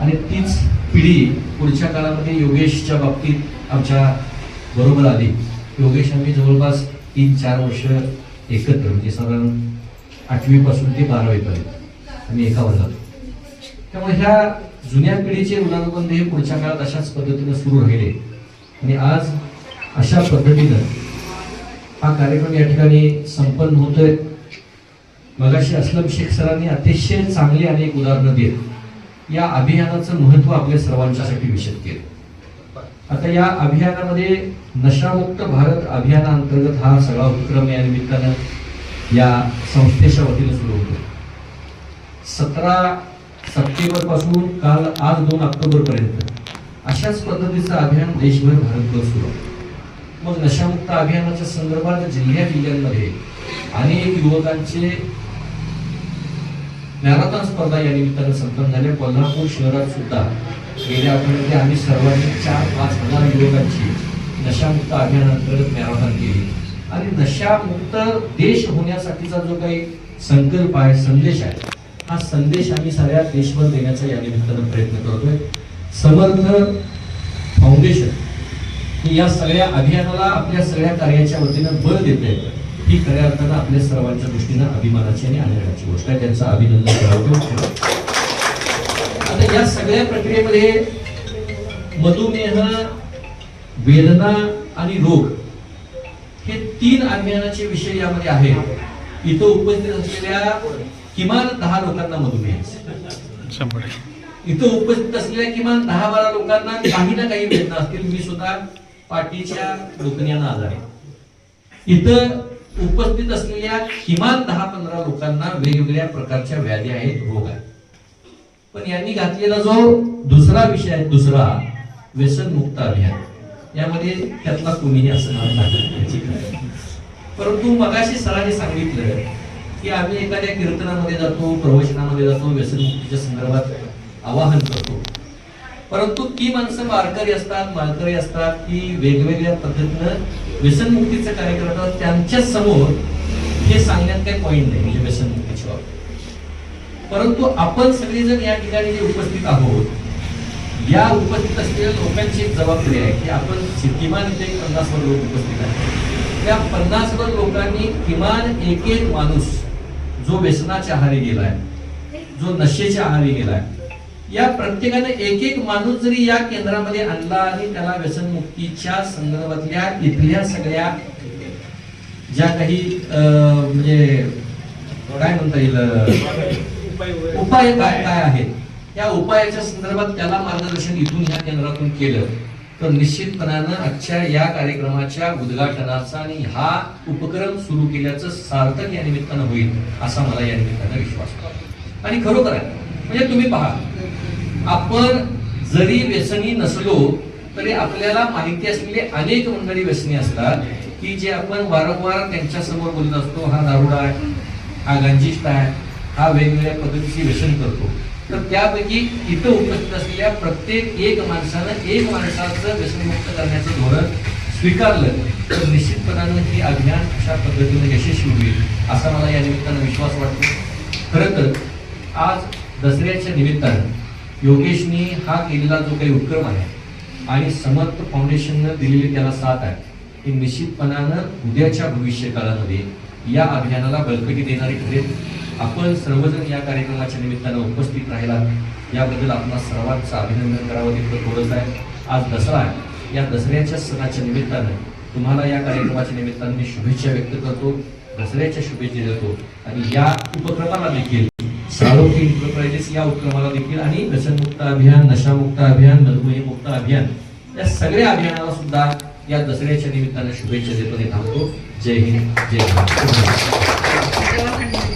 आणि तीच पिढी पुढच्या काळामध्ये योगेशच्या बाबतीत आमच्या बरोबर आली. योगेश आम्ही जवळपास तीन चार वर्ष एकत्र म्हणजे साधारण आठवीपासून ते बारावीपर्यंत आम्ही एका वर्गात. त्यामुळे ह्या जुन्या पिढीचे ऋणानुबंध हे पुढच्या काळात अशाच पद्धतीनं सुरू राहिले. आणि आज अशा पद्धतीनं हा कार्यक्रम या ठिकाणी संपन्न होतोय. मगाशी असलम शेख सरांनी अतिशय चांगली अनेक उदाहरणं देत या अभियानाचं महत्त्व आपल्या सर्वांच्यासाठी विशद केलं. आता या अभियानामध्ये नशामुक्त भारत अभियानाअंतर्गत हा सगळा उपक्रम या निमित्तानं या संस्थेच्या वतीनं सुरू होतो. सतरा सप्टेंबरपासून काल आज दोन ऑक्टोबर पर्यंत अशाच पद्धतीचं अभियान देशभर भारतभर सुरू आहे. मग नशामुक्त अभियानाच्या संदर्भात जिल्ह्या जिल्ह्यांमध्ये अनेक युवकांचे मॅरेथॉन स्पर्धा या निमित्तानं संपन्न झाल्या. कोल्हापूर शहरात सुद्धा गेल्या आठवड्यामध्ये आम्ही सर्वांनी चार पाच हजार युवकांची नशामुक्त अभियानांतर्गत मॅरेथॉन केली. आणि नशामुक्त देश होण्यासाठीचा जो काही संकल्प आहे संदेश आहे हा संदेश आम्ही सगळ्या देशभर देण्याचा या निमित्तानं प्रयत्न करतोय. समर्थ फाउंडेशन या सगळ्या अभियानाला आपल्या सगळ्या कार्याच्या वतीनं बळ देते ही खऱ्या अर्थानं आपल्या सर्वांच्या दृष्टीनं अभिमानाची आणि आनंदाची गोष्ट आहे. त्यांचं अभिनंदन करावं आता या सगळ्या प्रक्रियेमध्ये मधुमेह वेदना आणि रोग हे तीन अभियानाचे विषय यामध्ये आहेत. इथं उपस्थित असलेल्या किमान दहा लोकांना मधुमेह इथं उपस्थित असलेल्या किमान दहा बारा लोकांना काही ना काही वेदना असतील. मी सुद्धा पाठीच्या दुखण्यानं आजार आहे. इथं उपस्थित असलेल्या किमान दहा पंधरा लोकांना वेगवेगळ्या प्रकारच्या व्याधी आहेत रोग आहेत. पण यांनी घातलेला जो दुसरा विषय आहे दुसरा व्यसनमुक्त अभियान. यामध्ये त्यातला कोणीही असं नाही परंतु मगाशी सरांनी सांगितलं की आम्ही एखाद्या कीर्तनामध्ये जातो प्रवचनामध्ये जातो व्यसनमुक्तीच्या संदर्भात आवाहन करतो. परंतु ती माणसं वारकरी असतात मालकरी असतात की वेगवेगळ्या पद्धतीनं व्यसनमुक्तीचा कार्य करतात. त्यांच्यासमोर हे सांगण्यात काही पॉईंट नाही म्हणजे व्यसनमुक्तीच्या बाबतीत परंतु आपण सगळेजण या ठिकाणी जे उपस्थित आहोत या उपस्थित असलेल्या लोकांची एक जबाबदारी आहे की आपण किमान इथे एक पन्नासवर लोक उपस्थित आहेत. त्या पन्नासवर लोकांनी किमान एक एक माणूस जो व्यसनाच्या आहारी गेलाय जो नशेच्या आहारी गेलाय या प्रत्येकाने एक एक माणूस जरी या केंद्रामध्ये आणला आणि त्याला व्यसनमुक्तीच्या संदर्भातल्या इथल्या सगळ्या ज्या काही अं, म्हणजे काय म्हणता येईल उपाय काय काय आहेत? या उपायाच्या संदर्भात त्याला मार्गदर्शन इथून ह्या केंद्रातून केलं. तर निश्चितपणानं आजच्या या कार्यक्रमाच्या उद्घाटनाचा आणि हा उपक्रम सुरू केल्याचं सार्थक या निमित्तानं होईल असा मला या निमित्तानं विश्वास वाटतो आणि खरोखर आहे. म्हणजे तुम्ही पहा आपण जरी व्यसनी नसलो तरी आपल्याला माहिती असलेले अनेक मंडळी व्यसनी असतात की जे आपण वारंवार त्यांच्यासमोर बोलत असतो हा दारुडा आहे हा गांजिष्ट आहे हा वेगवेगळ्या पद्धतीचे व्यसन करतो. तर त्यापैकी इथं उपस्थित असलेल्या प्रत्येक एक माणसानं एक माणसाचं व्यसनमुक्त करण्याचं धोरण स्वीकारलं तर निश्चितपणानं ही अभियान अशा पद्धतीने यशस्वी होईल असा मला या निमित्तानं विश्वास वाटतो. खरं तर आज दसऱ्याच्या निमित्तानं योगेशनी हा केलेला जो काही उपक्रम आहे आणि समर्थ फाउंडेशननं दिलेली त्याला साथ आहे. ही निश्चितपणानं उद्याच्या भविष्य काळामध्ये या अभियानाला बळकटी देणारी ठरेल. आपण सर्वजण या कार्यक्रमाच्या निमित्तानं उपस्थित राहिला याबद्दल आपण सर्वांचं अभिनंदन करावं तिथं थोडंच आहे. आज दसरा आहे. या दसऱ्याच्या सणाच्या निमित्तानं तुम्हाला या कार्यक्रमाच्या निमित्तानं मी शुभेच्छा व्यक्त करतो दसऱ्याच्या शुभेच्छा देतो. आणि या उपक्रमाला देखील इंटरप्राइजेस या उपक्रमाला देखील आणि व्यसनमुक्त अभियान नशामुक्त अभियान मधुमेह मुक्त अभियान या सगळ्या अभियानाला सुद्धा या दसऱ्याच्या निमित्तानं शुभेच्छा देतो थांबतो. जय हिंद जय महाराष्ट्र